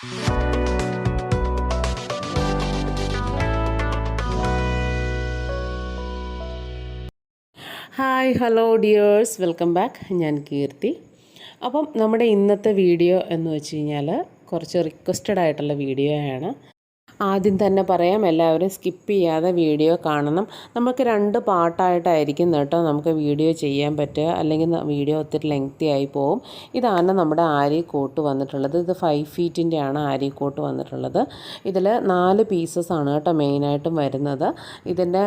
Hi hello dears. Welcome back. ഞാൻ കീർത്തി. അപ്പം നമ്മുടെ ഇന്നത്തെ വീഡിയോ എന്ന് വെച്ച് കഴിഞ്ഞാൽ കുറച്ച് റിക്വസ്റ്റഡ് ആയിട്ടുള്ള വീഡിയോ ആണ് ആദ്യം തന്നെ പറയാം എല്ലാവരും സ്കിപ്പ് ചെയ്യാതെ വീഡിയോ കാണണം. നമുക്ക് രണ്ട് പാട്ടായിട്ടായിരിക്കും കേട്ടോ നമുക്ക് വീഡിയോ ചെയ്യാൻ പറ്റുക. അല്ലെങ്കിൽ വീഡിയോ ഒത്തിരി ലെങ്ത്തി ആയി പോവും. ഇതാണ് നമ്മുടെ ആരി കോട്ട് വന്നിട്ടുള്ളത്. ഇത് ഫൈവ് ഫീറ്റിന്റെ ആണ് ആരി കോട്ട് വന്നിട്ടുള്ളത്. ഇതിൽ നാല് പീസസ് ആണ് കേട്ടോ മെയിനായിട്ടും വരുന്നത്. ഇതിന്റെ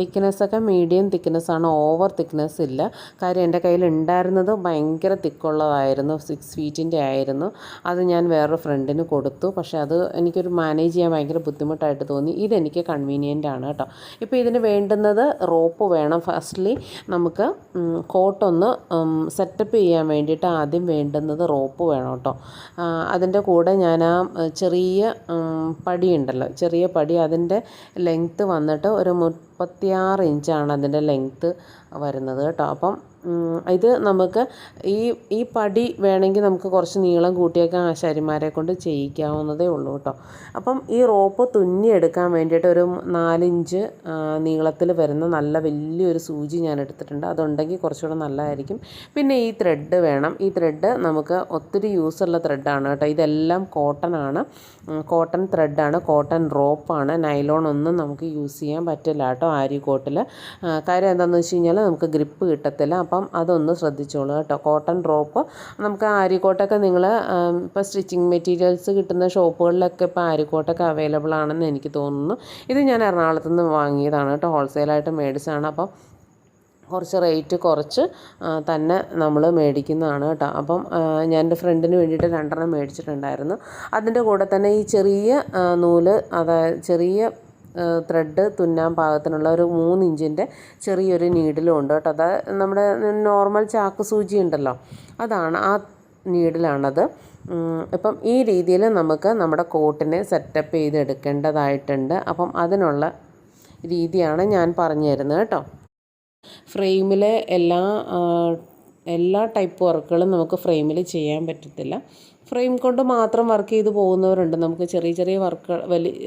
തിക്നെസ്സൊക്കെ മീഡിയം തിക്നെസ് ആണ്. ഓവർ തിക്നെസ് ഇല്ല. കാര്യം എന്റെ കയ്യിൽ ഉണ്ടായിരുന്നത് ഭയങ്കര തിക്കുള്ളതായിരുന്നു. സിക്സ് ഫീറ്റിന്റെ ആയിരുന്നു. അത് ഞാൻ വേറൊരു ഫ്രണ്ടിന് കൊടുത്തു. പക്ഷേ അത് എനിക്കൊരു മാനേജ് ചെയ്യാൻ ഭയങ്കര ബുദ്ധിമുട്ടായിട്ട് തോന്നി. ഇതെനിക്ക് കൺവീനിയന്റ് ആണ് കേട്ടോ. ഇപ്പോൾ ഇതിന് വേണ്ടുന്നത് റോപ്പ് വേണം. ഫസ്റ്റ്ലി നമുക്ക് കോട്ടൊന്ന് സെറ്റപ്പ് ചെയ്യാൻ വേണ്ടിയിട്ട് ആദ്യം വേണ്ടുന്നത് റോപ്പ് വേണം കേട്ടോ. അതിന്റെ കൂടെ ഞാൻ ആ ചെറിയ പടിയുണ്ടല്ലോ ചെറിയ പടി അതിന്റെ ലെങ്ത്ത് വന്നിട്ട് ഒരു മുപ്പത്തിയാറ് ഇഞ്ചാണ് അതിന്റെ ലെങ്ത്ത് വരുന്നത് കേട്ടോ. അപ്പം ഇത് നമുക്ക് ഈ ഈ പടി വേണമെങ്കിൽ നമുക്ക് കുറച്ച് നീളം കൂട്ടിയൊക്കെ ആശാരിമാരെ കൊണ്ട് ചെയ്യിക്കാവുന്നതേ ഉള്ളൂ കേട്ടോ. അപ്പം ഈ റോപ്പ് തുന്നിയെടുക്കാൻ വേണ്ടിയിട്ട് ഒരു നാലിഞ്ച് നീളത്തിൽ വരുന്ന നല്ല വലിയൊരു സൂചി ഞാൻ എടുത്തിട്ടുണ്ട്. അതുണ്ടെങ്കിൽ കുറച്ചുകൂടെ നല്ലതായിരിക്കും. പിന്നെ ഈ ത്രെഡ് വേണം. ഈ ത്രെഡ് നമുക്ക് ഒത്തിരി യൂസുള്ള ത്രെഡാണ് കേട്ടോ. ഇതെല്ലാം കോട്ടൺ ആണ്. കോട്ടൺ ത്രെഡാണ് കോട്ടൺ റോപ്പാണ് നൈലോൺ ഒന്നും നമുക്ക് യൂസ് ചെയ്യാൻ പറ്റില്ല കേട്ടോ കോട്ടിൽ കാര്യം എന്താണെന്ന് വെച്ച് കഴിഞ്ഞാൽ നമുക്ക് ഗ്രിപ്പ് കിട്ടത്തില്ല. അപ്പം അതൊന്ന് ശ്രദ്ധിച്ചോളൂ കേട്ടോ. കോട്ടൺ ഡ്രോപ്പ് നമുക്ക് ആരിക്കോട്ടൊക്കെ നിങ്ങൾ ഇപ്പോൾ സ്റ്റിച്ചിങ് മെറ്റീരിയൽസ് കിട്ടുന്ന ഷോപ്പുകളിലൊക്കെ ഇപ്പോൾ ആരിക്കോട്ടൊക്കെ അവൈലബിൾ ആണെന്ന് എനിക്ക് തോന്നുന്നു. ഇത് ഞാൻ എറണാകുളത്ത് നിന്ന് വാങ്ങിയതാണ് കേട്ടോ. ഹോൾസെയിലായിട്ട് മേടിച്ചതാണ്. അപ്പം കുറച്ച് റേറ്റ് കുറച്ച് തന്നെ നമ്മൾ മേടിക്കുന്നതാണ് കേട്ടോ. അപ്പം ഞാൻ എന്റെ ഫ്രണ്ടിന് വേണ്ടിയിട്ട് രണ്ടെണ്ണം മേടിച്ചിട്ടുണ്ടായിരുന്നു. അതിന്റെ കൂടെ തന്നെ ഈ ചെറിയ നൂൽ അതായത് ചെറിയ ത്രെഡ് തുന്നാൻ പാകത്തിനുള്ള ഒരു മൂന്ന് ഇഞ്ചിന്റെ ചെറിയൊരു നീഡിലും ഉണ്ട് കേട്ടോ. അത് നമ്മുടെ നോർമൽ ചാക്ക് സൂചി ഉണ്ടല്ലോ. അതാണ് ആ നീഡിലാണത് ഇപ്പം ഈ രീതിയിൽ നമുക്ക് നമ്മുടെ കോട്ടിനെ സെറ്റപ്പ് ചെയ്തെടുക്കേണ്ടതായിട്ടുണ്ട്. അപ്പം അതിനുള്ള രീതിയാണ് ഞാൻ പറഞ്ഞു തരുന്നത് കേട്ടോ. ഫ്രെയിമിലെ എല്ലാ എല്ലാ ടൈപ്പ് വർക്കുകളും നമുക്ക് ഫ്രെയിമിൽ ചെയ്യാൻ പറ്റത്തില്ല. ഫ്രെയിം കൊണ്ട് മാത്രം വർക്ക് ചെയ്ത് പോകുന്നവരുണ്ട്. നമുക്ക് ചെറിയ ചെറിയ വർക്ക്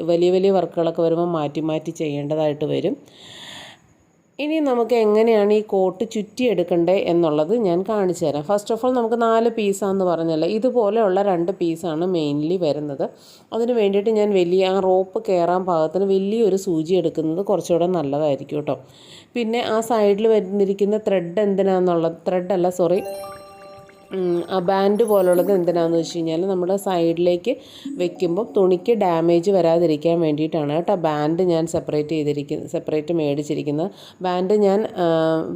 വലിയ വലിയ വർക്കുകളൊക്കെ വരുമ്പോൾ മാറ്റി മാറ്റി ചെയ്യേണ്ടതായിട്ട് വരും. ഇനി നമുക്ക് എങ്ങനെയാണ് ഈ കോട്ട് ചുറ്റിയെടുക്കേണ്ടത് എന്നുള്ളത് ഞാൻ കാണിച്ചു തരാം. ഫസ്റ്റ് ഓഫ് ഓൾ നമുക്ക് നാല് പീസാന്ന് പറഞ്ഞല്ലോ. ഇതുപോലെയുള്ള രണ്ട് പീസാണ് മെയിൻലി വരുന്നത്. അതിന് വേണ്ടിയിട്ട് ഞാൻ വലിയ ആ റോപ്പ് കയറാൻ പാകത്തിന് വലിയൊരു സൂചി എടുക്കുന്നത് കുറച്ചുകൂടെ നല്ലതായിരിക്കും കേട്ടോ. പിന്നെ ആ സൈഡിൽ വരുന്നിരിക്കുന്ന ത്രെഡ് എന്തിനാണെന്നുള്ളത് ത്രെഡല്ല സോറി ബാൻഡ് പോലുള്ളത് എന്തിനാണെന്ന് വെച്ച് കഴിഞ്ഞാൽ നമ്മുടെ സൈഡിലേക്ക് വെക്കുമ്പോൾ തുണിക്ക് ഡാമേജ് വരാതിരിക്കാൻ വേണ്ടിയിട്ടാണ് കേട്ടോ ബാൻഡ് ഞാൻ സെപ്പറേറ്റ് ചെയ്തിരിക്കുന്നത് സെപ്പറേറ്റ് മേടിച്ചിരിക്കുന്നത് ബാൻഡ് ഞാൻ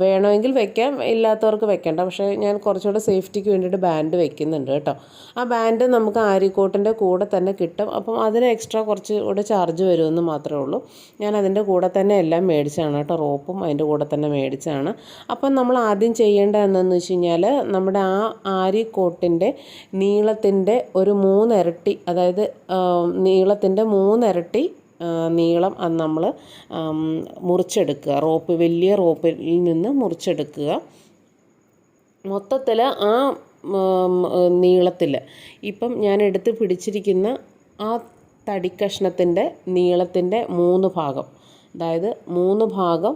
വേണമെങ്കിൽ വെക്കാം ഇല്ലാത്തവർക്ക് വെക്കേണ്ട. പക്ഷേ ഞാൻ കുറച്ചുകൂടെ സേഫ്റ്റിക്ക് വേണ്ടിയിട്ട് ബാൻഡ് വെക്കുന്നുണ്ട് കേട്ടോ. ആ ബാൻഡ് നമുക്ക് ആരിക്കോട്ടിന്റെ കൂടെ തന്നെ കിട്ടും. അപ്പം അതിന് എക്സ്ട്രാ കുറച്ച് കൂടെ ചാർജ് വരുമെന്ന് മാത്രമേ ഉള്ളൂ. ഞാൻ അതിന്റെ കൂടെ തന്നെ എല്ലാം മേടിച്ചാണ് കേട്ടോ. റോപ്പും അതിന്റെ കൂടെ തന്നെ മേടിച്ചാണ് അപ്പം നമ്മൾ ആദ്യം ചെയ്യേണ്ടത് എന്താണെന്ന് വെച്ച് കഴിഞ്ഞാൽ നമ്മുടെ ആ ആരി കോട്ടിന്റെ നീളത്തിന്റെ ഒരു മൂന്നിരട്ടി അതായത് നീളത്തിന്റെ മൂന്നിരട്ടി നീളം അത് നമ്മൾ മുറിച്ചെടുക്കുക. റോപ്പ് വലിയ റോപ്പിൽ നിന്ന് മുറിച്ചെടുക്കുക. മൊത്തത്തിൽ ആ നീളത്തിൽ ഇപ്പം ഞാൻ എടുത്ത് പിടിച്ചിരിക്കുന്ന ആ തടിക്കഷ്ണത്തിന്റെ നീളത്തിന്റെ മൂന്ന് ഭാഗം അതായത് മൂന്ന് ഭാഗം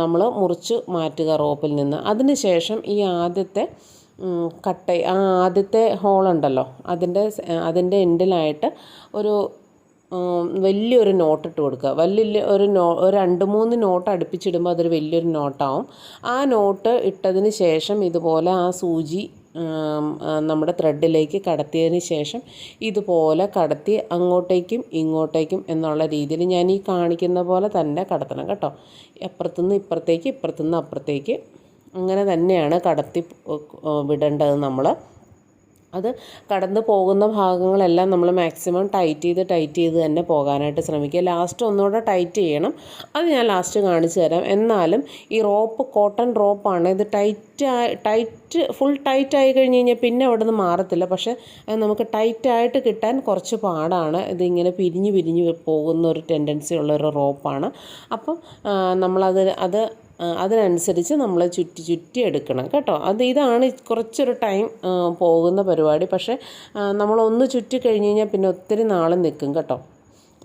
നമ്മൾ മുറിച്ച് മാറ്റുക റോപ്പിൽ നിന്ന്. അതിന് ശേഷം ഈ ആദ്യത്തെ കട്ട് ആദ്യത്തെ ഹോളുണ്ടല്ലോ അതിന്റെ അതിന്റെ എൻഡിലായിട്ട് ഒരു വലിയൊരു നോട്ട് ഇട്ട് കൊടുക്കുക. വലിയ ഒരു നോ ഒരു രണ്ട് മൂന്ന് നോട്ട് അടുപ്പിച്ചിടുമ്പോൾ അതൊരു വലിയൊരു നോട്ടാവും ആ നോട്ട് ഇട്ടതിന് ശേഷം ഇതുപോലെ ആ സൂചി നമ്മുടെ ത്രെഡിലേക്ക് കടത്തിയതിന് ശേഷം ഇതുപോലെ കടത്തി അങ്ങോട്ടേക്കും ഇങ്ങോട്ടേക്കും എന്നുള്ള രീതിയിൽ ഞാൻ ഈ കാണിക്കുന്ന പോലെ തന്നെ കടത്തണം കേട്ടോ. അപ്പുറത്തുനിന്ന് ഇപ്പുറത്തേക്ക് ഇപ്പുറത്തുനിന്ന് അപ്പുറത്തേക്ക്. അങ്ങനെ തന്നെയാണ് കടത്തി വിടേണ്ടത് നമ്മൾ അത് കടന്നു പോകുന്ന ഭാഗങ്ങളെല്ലാം നമ്മൾ മാക്സിമം ടൈറ്റ് ചെയ്ത് ടൈറ്റ് ചെയ്ത് തന്നെ പോകാനായിട്ട് ശ്രമിക്കുക. ലാസ്റ്റ് ഒന്നുകൂടെ ടൈറ്റ് ചെയ്യണം. അത് ഞാൻ ലാസ്റ്റ് കാണിച്ചു തരാം. എന്നാലും ഈ റോപ്പ് കോട്ടൺ റോപ്പാണ്. ഇത് ടൈറ്റ് ടൈറ്റ് ഫുൾ ടൈറ്റ് ആയി കഴിഞ്ഞ് കഴിഞ്ഞാൽ പിന്നെ അവിടെ നിന്ന് മാറത്തില്ല. പക്ഷേ നമുക്ക് ടൈറ്റായിട്ട് കിട്ടാൻ കുറച്ച് പാടാണ്. ഇതിങ്ങനെ പിരിഞ്ഞ് പിരിഞ്ഞ് പോകുന്ന ഒരു ടെൻഡൻസി ഉള്ള ഒരു റോപ്പാണ്. അപ്പം നമ്മളത് അത് അതിനനുസരിച്ച് നമ്മൾ ചുറ്റി ചുറ്റി എടുക്കണം കേട്ടോ. അത് ഇതാണ് കുറച്ചൊരു ടൈം പോകുന്ന പരിപാടി. പക്ഷേ നമ്മളൊന്ന് ചുറ്റി കഴിഞ്ഞ് കഴിഞ്ഞാൽ പിന്നെ ഒത്തിരി നാൾ നിൽക്കും കേട്ടോ.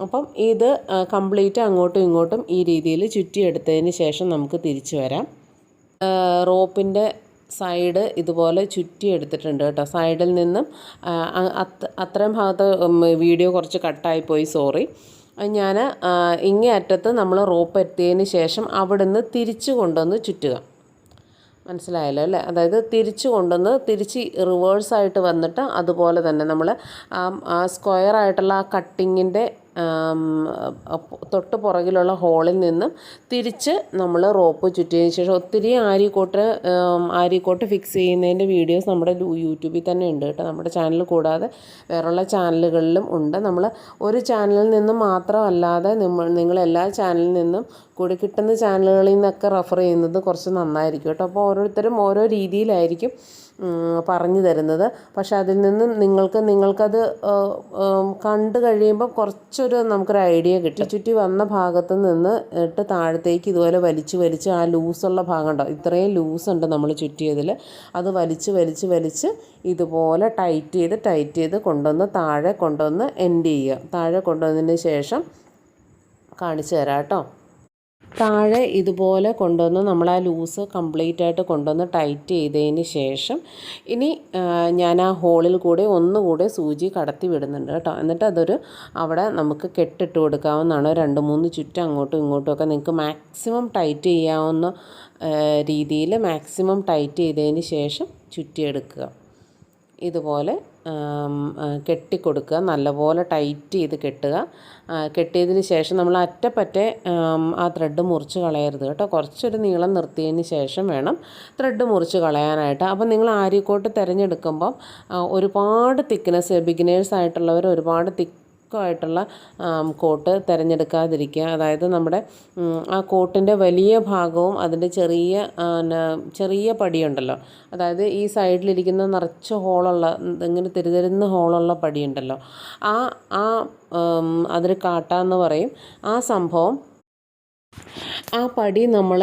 അപ്പം ഇത് കംപ്ലീറ്റ് അങ്ങോട്ടും ഇങ്ങോട്ടും ഈ രീതിയിൽ ചുറ്റി എടുത്തതിന് ശേഷം നമുക്ക് തിരിച്ചു വരാം. റോപ്പിന്റെ സൈഡ് ഇതുപോലെ ചുറ്റി എടുത്തിട്ടുണ്ട് കേട്ടോ. സൈഡിൽ നിന്നും അത്ര- അത്രയും ഭാഗത്ത് വീഡിയോ കുറച്ച് കട്ടായി പോയി. സോറി. ഞാൻ ഇങ്ങേ അറ്റത്ത് നമ്മൾ റോപ്പ് എത്തിയതിന് ശേഷം അവിടുന്ന് തിരിച്ചു കൊണ്ടുവന്ന് ചുറ്റുക. മനസ്സിലായല്ലോ അല്ലേ? അതായത് തിരിച്ചു കൊണ്ടുവന്ന് തിരിച്ച് റിവേഴ്സായിട്ട് വന്നിട്ട് അതുപോലെ തന്നെ നമ്മൾ ആ സ്ക്വയർ ആയിട്ടുള്ള ആ കട്ടിങ്ങിന്റെ തൊട്ട് പുറകിലുള്ള ഹോളിൽ നിന്നും തിരിച്ച് നമ്മൾ റോപ്പ് ചുറ്റിയതിന് ശേഷം ഒത്തിരി ആരിക്കോട്ട് ആരിക്കോട്ട് ഫിക്സ് ചെയ്യുന്നതിന്റെ വീഡിയോസ് നമ്മുടെ യൂട്യൂബിൽ തന്നെ ഉണ്ട് കേട്ടോ. നമ്മുടെ ചാനൽ കൂടാതെ വേറെയുള്ള ചാനലുകളിലും ഉണ്ട്. നമ്മൾ ഒരു ചാനലിൽ നിന്നും മാത്രമല്ലാതെ നമ്മൾ നിങ്ങൾ എല്ലാ ചാനലിൽ നിന്നും കൂടി കിട്ടുന്ന ചാനലുകളിൽ നിന്നൊക്കെ റെഫർ ചെയ്യുന്നത് കുറച്ച് നന്നായിരിക്കും കേട്ടോ. അപ്പോൾ ഓരോരുത്തരും ഓരോ രീതിയിലായിരിക്കും പറഞ്ഞു തരുന്നത്. പക്ഷെ അതിൽ നിന്നും നിങ്ങൾക്ക് നിങ്ങൾക്കത് കണ്ട് കഴിയുമ്പോൾ കുറച്ചൊരു നമുക്കൊരു ഐഡിയ കിട്ടി. ചുറ്റി വന്ന ഭാഗത്ത് നിന്ന് ഇട്ട് താഴത്തേക്ക് ഇതുപോലെ വലിച്ച് വലിച്ച് ആ ലൂസുള്ള ഭാഗം ഉണ്ടോ? ഇത്രയും ലൂസ് ഉണ്ട് നമ്മൾ ചുറ്റിയതിൽ. അത് വലിച്ച് വലിച്ച് വലിച്ച് ഇതുപോലെ ടൈറ്റ് ചെയ്ത് ടൈറ്റ് ചെയ്ത് കൊണ്ടുവന്ന് താഴെ കൊണ്ടുവന്ന് എൻഡ് ചെയ്യുക. താഴെ കൊണ്ടുവന്നതിന് ശേഷം കാണിച്ചു തരാം കേട്ടോ. താഴെ ഇതുപോലെ കൊണ്ടുവന്ന് നമ്മൾ ആ ലൂസ് കംപ്ലീറ്റ് ആയിട്ട് കൊണ്ടുവന്ന് ടൈറ്റ് ചെയ്തതിന് ശേഷം ഇനി ഞാൻ ആ ഹോളിൽ കൂടെ ഒന്നുകൂടെ സൂചി കടത്തി വിടുന്നുണ്ട് കേട്ടോ. എന്നിട്ട് അതൊരു അവിടെ നമുക്ക് കെട്ടിട്ട് കൊടുക്കാവുന്നതാണ്. രണ്ട് മൂന്ന് ചുറ്റും അങ്ങോട്ടും ഇങ്ങോട്ടും ഒക്കെ നിങ്ങൾക്ക് മാക്സിമം ടൈറ്റ് ചെയ്യാവുന്ന രീതിയിൽ മാക്സിമം ടൈറ്റ് ചെയ്തതിന് ശേഷം ചുറ്റിയെടുക്കുക. ഇതുപോലെ കെട്ടിക്കൊടുക്കുക. നല്ലപോലെ ടൈറ്റ് ചെയ്ത് കെട്ടുക. കെട്ടിയതിന് ശേഷം നമ്മൾ അറ്റപ്പറ്റെ ആ ത്രെഡ് മുറിച്ച് കളയരുത് കേട്ടോ. കുറച്ചൊരു നീളം നിർത്തിയതിന് ശേഷം വേണം ത്രെഡ് മുറിച്ച് കളയാനായിട്ട്. അപ്പം നിങ്ങൾ ആര്യക്കോട്ട് തിരഞ്ഞെടുക്കുമ്പം ഒരുപാട് തിക്നെസ് ബിഗിനേഴ്സ് ആയിട്ടുള്ളവർ ഒരുപാട് തിക്ക് ആയിട്ടുള്ള കോട്ട് തിരഞ്ഞെടുക്കാതിരിക്കുക. അതായത് നമ്മുടെ ആ കോട്ടിന്റെ വലിയ ഭാഗവും അതിന്റെ ചെറിയ ചെറിയ പടിയുണ്ടല്ലോ. അതായത് ഈ സൈഡിലിരിക്കുന്ന നിറച്ച് ഹോളുള്ള ഇങ്ങനെ തിരുതരുന്ന ഹോളുള്ള പടിയുണ്ടല്ലോ. ആ ആ അതിൽ അതിന് കാട്ടാന്ന് പറയും. ആ സംഭവം ആ പടി നമ്മൾ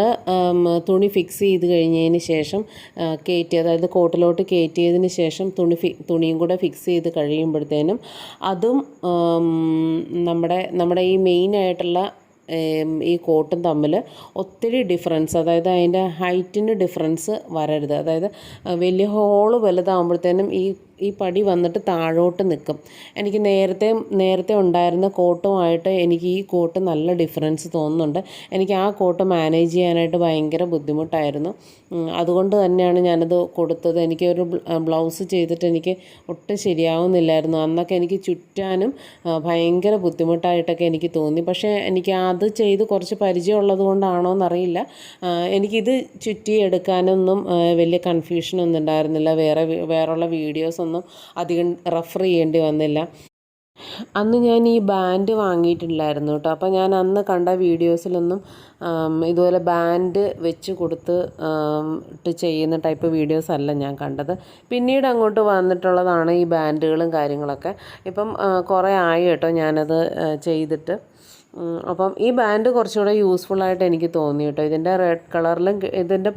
തുണി ഫിക്സ് ചെയ്ത് കഴിഞ്ഞതിന് ശേഷം കയറ്റി അതായത് കോട്ടിലോട്ട് കയറ്റിയതിന് ശേഷം തുണി ഫി തുണിയും കൂടെ ഫിക്സ് ചെയ്ത് കഴിയുമ്പോഴത്തേനും അതും നമ്മുടെ നമ്മുടെ ഈ മെയിനായിട്ടുള്ള ഈ കോട്ടും തമ്മിൽ ഒത്തിരി ഡിഫറൻസ് അതായത് അതിന്റെ ഹൈറ്റിന് ഡിഫറൻസ് വരരുത്. അതായത് വലിയ ഹോൾ വലുതാകുമ്പോഴത്തേനും ഈ ഈ പടി വന്നിട്ട് താഴോട്ട് നിൽക്കും എനിക്ക് നേരത്തെ നേരത്തെ ഉണ്ടായിരുന്ന കോട്ടുമായിട്ട് എനിക്ക് ഈ കോട്ട് നല്ല ഡിഫറൻസ് തോന്നുന്നുണ്ട്. എനിക്ക് ആ കോട്ട് മാനേജ് ചെയ്യാനായിട്ട് ഭയങ്കര ബുദ്ധിമുട്ടായിരുന്നു. അതുകൊണ്ട് തന്നെയാണ് ഞാനത് കൊടുത്തത്. എനിക്കൊരു ഒരു ബ്ലൗസ് ചെയ്തിട്ട് എനിക്ക് ഒട്ടും ശരിയാവുന്നില്ലായിരുന്നു. അന്നൊക്കെ എനിക്ക് ചുറ്റാനും ഭയങ്കര ബുദ്ധിമുട്ടായിട്ടൊക്കെ എനിക്ക് തോന്നി. പക്ഷേ എനിക്ക് അത് ചെയ്ത് കുറച്ച് പരിചയമുള്ളത് കൊണ്ടാണോ എന്നറിയില്ല. എനിക്കിത് ചുറ്റിയെടുക്കാനൊന്നും വലിയ കൺഫ്യൂഷനൊന്നും ഉണ്ടായിരുന്നില്ല. വേറെ വേറെയുള്ള വീഡിയോസ് ഒന്നും അധികം റെഫർ ചെയ്യേണ്ടി വന്നില്ല. അന്ന് ഞാൻ ഈ ബാൻഡ് വാങ്ങിയിട്ടുണ്ടായിരുന്നു കേട്ടോ. അപ്പോൾ ഞാൻ അന്ന് കണ്ട വീഡിയോസിലൊന്നും ഇതുപോലെ ബാൻഡ് വെച്ച് കൊടുത്ത് ഇട്ട് ചെയ്യുന്ന ടൈപ്പ് വീഡിയോസ് അല്ല ഞാൻ കണ്ടത്. പിന്നീട് അങ്ങോട്ട് വന്നിട്ടുള്ളതാണ് ഈ ബാൻഡുകളും കാര്യങ്ങളൊക്കെ. ഇപ്പം കുറേ ആയി കേട്ടോ ഞാനത് ചെയ്തിട്ട്. അപ്പം ഈ ബാൻഡ് കുറച്ചുകൂടെ ആയിട്ട് എനിക്ക് തോന്നി കേട്ടോ. ഇതിന്റെ റെഡ് കളറിലും ഇതിന്റെ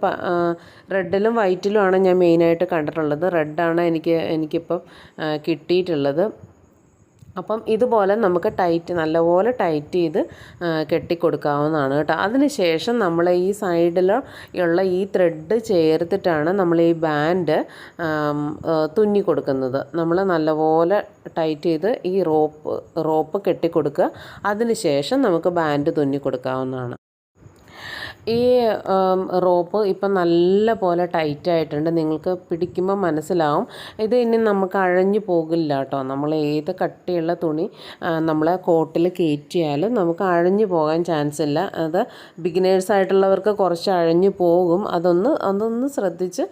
റെഡിലും വൈറ്റിലുമാണ് ഞാൻ മെയിനായിട്ട് കണ്ടിട്ടുള്ളത്. റെഡാണ് എനിക്ക് എനിക്കിപ്പം കിട്ടിയിട്ടുള്ളത്. അപ്പം ഇതുപോലെ നമുക്ക് ടൈറ്റ് നല്ലപോലെ ടൈറ്റ് ചെയ്ത് കെട്ടിക്കൊടുക്കാവുന്നതാണ് കേട്ടോ. അതിനുശേഷം നമ്മൾ ഈ സൈഡിൽ ഉള്ള ഈ ത്രെഡ് ചേർത്തിട്ടാണ് നമ്മൾ ഈ ബാൻഡ് തുന്നി കൊടുക്കുന്നത് നമ്മൾ നല്ലപോലെ ടൈറ്റ് ചെയ്ത് ഈ റോപ്പ് റോപ്പ് കെട്ടിക്കൊടുക്കുക. അതിന് ശേഷം നമുക്ക് ബാൻഡ് തുന്നി കൊടുക്കാവുന്നതാണ് ഈ റോപ്പ് ഇപ്പം നല്ല പോലെ ടൈറ്റ് ആയിട്ടുണ്ട്. നിങ്ങൾക്ക് പിടിക്കുമ്പോൾ മനസ്സിലാവും. ഇത് ഇനി നമുക്ക് അഴഞ്ഞു പോകില്ല കേട്ടോ നമ്മൾ ഏത് കട്ടിയുള്ള തുണി നമ്മളെ കോട്ടിൽ കയറ്റിയാലും നമുക്ക് അഴഞ്ഞു പോകാൻ ചാൻസ് ഇല്ല. അത് ബിഗിനേഴ്സ് ആയിട്ടുള്ളവർക്ക് കുറച്ച് അഴഞ്ഞു പോകും. അതൊന്ന് അതൊന്ന് ശ്രദ്ധിച്ച്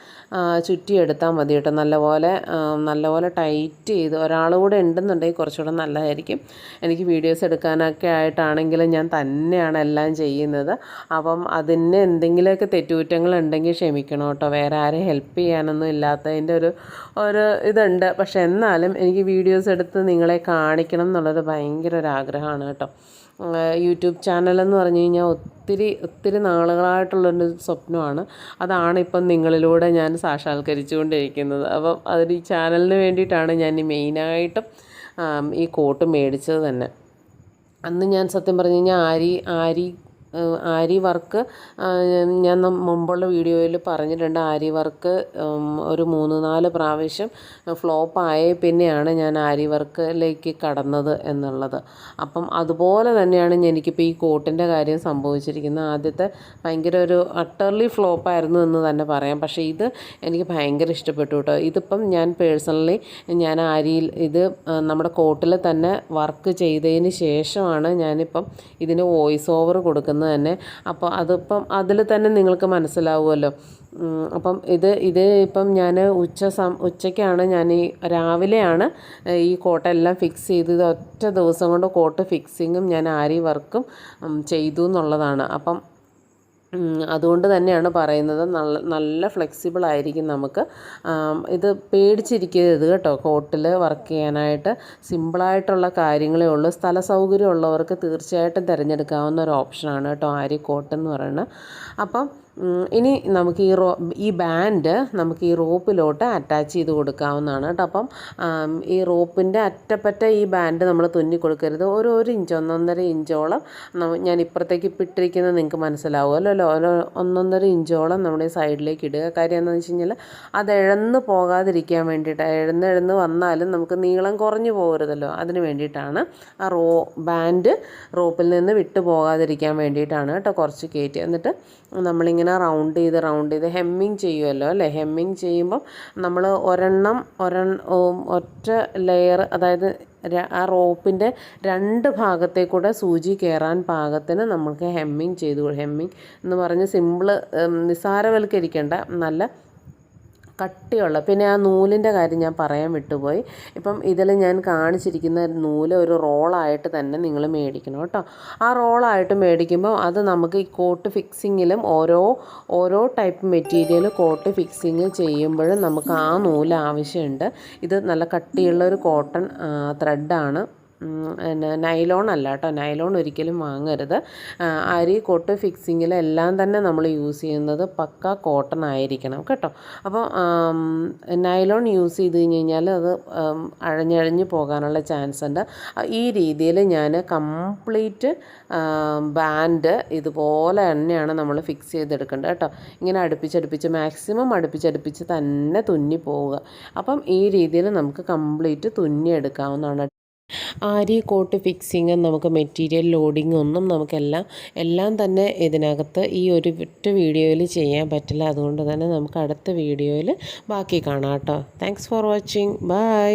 ചുറ്റിയെടുത്താൽ മതി കേട്ടോ നല്ലപോലെ നല്ലപോലെ ടൈറ്റ് ചെയ്ത് ഒരാൾ കൂടെ ഉണ്ടെന്നുണ്ടെങ്കിൽ കുറച്ചുകൂടെ നല്ലതായിരിക്കും. എനിക്ക് വീഡിയോസ് എടുക്കാനൊക്കെ ആയിട്ടാണെങ്കിലും ഞാൻ തന്നെയാണ് എല്ലാം ചെയ്യുന്നത്. അപ്പം അതിന് എന്തെങ്കിലുമൊക്കെ തെറ്റുകുറ്റങ്ങൾ ഉണ്ടെങ്കിൽ ക്ഷമിക്കണം കേട്ടോ. വേറെ ആരെയും ഹെൽപ്പ് ചെയ്യാനൊന്നും ഇല്ലാത്തതിന്റെ ഒരു ഒരു ഇതുണ്ട്. പക്ഷെ എന്നാലും എനിക്ക് വീഡിയോസ് എടുത്ത് നിങ്ങളെ കാണിക്കണം എന്നുള്ളത് ഭയങ്കര ഒരു ആഗ്രഹമാണ് കേട്ടോ. യൂട്യൂബ് ചാനലെന്ന് പറഞ്ഞു കഴിഞ്ഞാൽ ഒത്തിരി ഒത്തിരി നാളുകളായിട്ടുള്ളൊരു സ്വപ്നമാണ്. അതാണ് ഇപ്പം നിങ്ങളിലൂടെ ഞാൻ സാക്ഷാത്കരിച്ചുകൊണ്ടിരിക്കുന്നത്. അപ്പം അതൊരു ഈ ചാനലിന് വേണ്ടിയിട്ടാണ് ഞാൻ ഈ മെയിനായിട്ടും ഈ കോട്ട് മേടിച്ചത് തന്നെ. അന്ന് ഞാൻ സത്യം പറഞ്ഞു കഴിഞ്ഞാൽ ആരി ആരി ആരി വർക്ക് ഞാൻ മുമ്പുള്ള വീഡിയോയിൽ പറഞ്ഞിട്ടുണ്ട്. ആരി വർക്ക് ഒരു മൂന്ന് നാല് പ്രാവശ്യം ഫ്ലോപ്പായ പിന്നെയാണ് ഞാൻ ആരി വർക്കിലേക്ക് കടന്നത് എന്നുള്ളത്. അപ്പം അതുപോലെ തന്നെയാണ് എനിക്കിപ്പോൾ ഈ കോട്ടിന്റെ കാര്യം സംഭവിച്ചിരിക്കുന്നത്. ആദ്യത്തെ ഭയങ്കര ഒരു അട്ടർലി ഫ്ലോപ്പായിരുന്നു എന്ന് തന്നെ പറയാം. പക്ഷേ ഇത് എനിക്ക് ഭയങ്കര ഇഷ്ടപ്പെട്ടു കേട്ടോ. ഇതിപ്പം ഞാൻ പേഴ്സണലി ഞാൻ ആരിയിൽ ഇത് നമ്മുടെ കോട്ടിൽ തന്നെ വർക്ക് ചെയ്തതിന് ശേഷമാണ് ഞാനിപ്പം ഇതിന് വോയിസ് ഓവർ കൊടുക്കുന്നത്. തന്നെ. അപ്പോൾ അതിപ്പം അതിൽ തന്നെ നിങ്ങൾക്ക് മനസ്സിലാവുമല്ലോ. അപ്പം ഇത് ഇത് ഇപ്പം ഞാൻ ഉച്ച സം ഉച്ചയ്ക്കാണ് ഞാൻ ഈ രാവിലെയാണ് ഈ കോട്ടെല്ലാം ഫിക്സ് ചെയ്ത് ഒറ്റ ദിവസം കൊണ്ട് കോട്ട് ഫിക്സിങ്ങും ഞാൻ ആരി വർക്കും ചെയ്തു എന്നുള്ളതാണ്. അപ്പം അതുകൊണ്ട് തന്നെയാണ് പറയുന്നത് നല്ല നല്ല ഫ്ലെക്സിബിൾ ആയിരിക്കും നമുക്ക്. ഇത് പേടിച്ചിരിക്കരുത് കേട്ടോ. കോട്ടിൽ വർക്ക് ചെയ്യാനായിട്ട് സിമ്പിളായിട്ടുള്ള കാര്യങ്ങളേ ഉള്ളൂ. സ്ഥല സൗകര്യം ഉള്ളവർക്ക് തീർച്ചയായിട്ടും തിരഞ്ഞെടുക്കാവുന്ന ഒരു ഓപ്ഷനാണ് കേട്ടോ ആരി കോട്ട്. എന്ന് പറയുന്നത്. അപ്പം ഇനി നമുക്ക് ഈ റോ ഈ ബാൻഡ് നമുക്ക് ഈ റോപ്പിലോട്ട് അറ്റാച്ച് ചെയ്ത് കൊടുക്കാവുന്നതാണ് കേട്ടോ. അപ്പം ഈ റോപ്പിന്റെ അറ്റപ്പറ്റ ഈ ബാൻഡ് നമ്മൾ തുന്നി കൊടുക്കരുത്. ഒരു ഒരു ഇഞ്ച് ഒന്നൊന്നര ഇഞ്ചോളം ഞാൻ ഇപ്പുറത്തേക്ക് ഇപ്പിട്ടിരിക്കുന്നത് നിങ്ങൾക്ക് മനസ്സിലാവുമല്ലോ ഒരു ഒന്നൊന്നര ഇഞ്ചോളം നമ്മുടെ സൈഡിലേക്ക് ഇടുക. കാര്യം എന്താണെന്ന് വെച്ച് കഴിഞ്ഞാൽ അത് എഴന്ന് പോകാതിരിക്കാൻ വേണ്ടിയിട്ട് എഴുന്ന് എഴുന്ന് വന്നാലും നമുക്ക് നീളം കുറഞ്ഞു പോകരുതല്ലോ. അതിന് വേണ്ടിയിട്ടാണ് ആ റോ ബാൻഡ് റോപ്പിൽ നിന്ന് വിട്ടു പോകാതിരിക്കാൻ വേണ്ടിയിട്ടാണ് കേട്ടോ കുറച്ച് കയറ്റി എന്നിട്ട് നമ്മളിങ്ങനെ റൗണ്ട് ചെയ്ത് റൗണ്ട് ചെയ്ത് ഹെമ്മിങ് ചെയ്യുമല്ലോ അല്ലേ? ഹെമ്മിങ് ചെയ്യുമ്പം നമ്മൾ ഒരെണ്ണം ഒരെണ്ണം ഒറ്റ ലെയർ അതായത് ആ റോപ്പിന്റെ രണ്ട് ഭാഗത്തെ കൂടെ സൂചി കയറാൻ പാകത്തിന് നമുക്ക് ഹെമ്മിങ് ചെയ്തു ഹെമ്മിങ് എന്ന് പറഞ്ഞ് സിമ്പിൾ നിസ്സാരവൽക്കരിക്കേണ്ട നല്ല കട്ടിയുള്ള പിന്നെ ആ നൂലിന്റെ കാര്യം ഞാൻ പറയാൻ വിട്ടുപോയി. ഇപ്പം ഇതിൽ ഞാൻ കാണിച്ചിരിക്കുന്ന നൂൽ ഒരു റോളായിട്ട് തന്നെ നിങ്ങൾ മേടിക്കണം കേട്ടോ. ആ റോളായിട്ട് മേടിക്കുമ്പോൾ അത് നമുക്ക് ഈ കോട്ട് ഫിക്സിങ്ങിലും ഓരോ ഓരോ ടൈപ്പ് മെറ്റീരിയൽ കോട്ട് ഫിക്സിങ് ചെയ്യുമ്പോഴും നമുക്ക് ആ നൂൽ ആവശ്യമുണ്ട്. ഇത് നല്ല കട്ടിയുള്ള ഒരു കോട്ടൺ ത്രെഡാണ് പിന്നെ നൈലോൺ അല്ല കേട്ടോ. നൈലോൺ ഒരിക്കലും വാങ്ങരുത്. അരി കൊട്ട് ഫിക്സിങ്ങിലെല്ലാം തന്നെ നമ്മൾ യൂസ് ചെയ്യുന്നത് പക്ക കോട്ടൺ ആയിരിക്കണം കേട്ടോ. അപ്പോൾ നൈലോൺ യൂസ് ചെയ്ത് കഴിഞ്ഞ് കഴിഞ്ഞാൽ അത് അഴഞ്ഞഴഞ്ഞ് പോകാനുള്ള ചാൻസ് ഉണ്ട്. ഈ രീതിയിൽ ഞാൻ കംപ്ലീറ്റ് ബാൻഡ് ഇതുപോലെ തന്നെയാണ് നമ്മൾ ഫിക്സ് ചെയ്തെടുക്കേണ്ടത് കേട്ടോ. ഇങ്ങനെ അടുപ്പിച്ചടുപ്പിച്ച് മാക്സിമം അടുപ്പിച്ചടുപ്പിച്ച് തന്നെ തുന്നി പോവുക. അപ്പം ഈ രീതിയിൽ നമുക്ക് കംപ്ലീറ്റ് തുന്നി എടുക്കാവുന്നതാണ് ആരി കോട്ട് ഫിക്സിങ് നമുക്ക് മെറ്റീരിയൽ ലോഡിങ് ഒന്നും നമുക്കെല്ലാം എല്ലാം തന്നെ ഇതിനകത്ത് ഈ ഒരു ഒറ്റ വീഡിയോയിൽ ചെയ്യാൻ പറ്റില്ല. അതുകൊണ്ട് തന്നെ നമുക്ക് അടുത്ത വീഡിയോയിൽ ബാക്കി കാണാം കേട്ടോ. Thanks for watching bye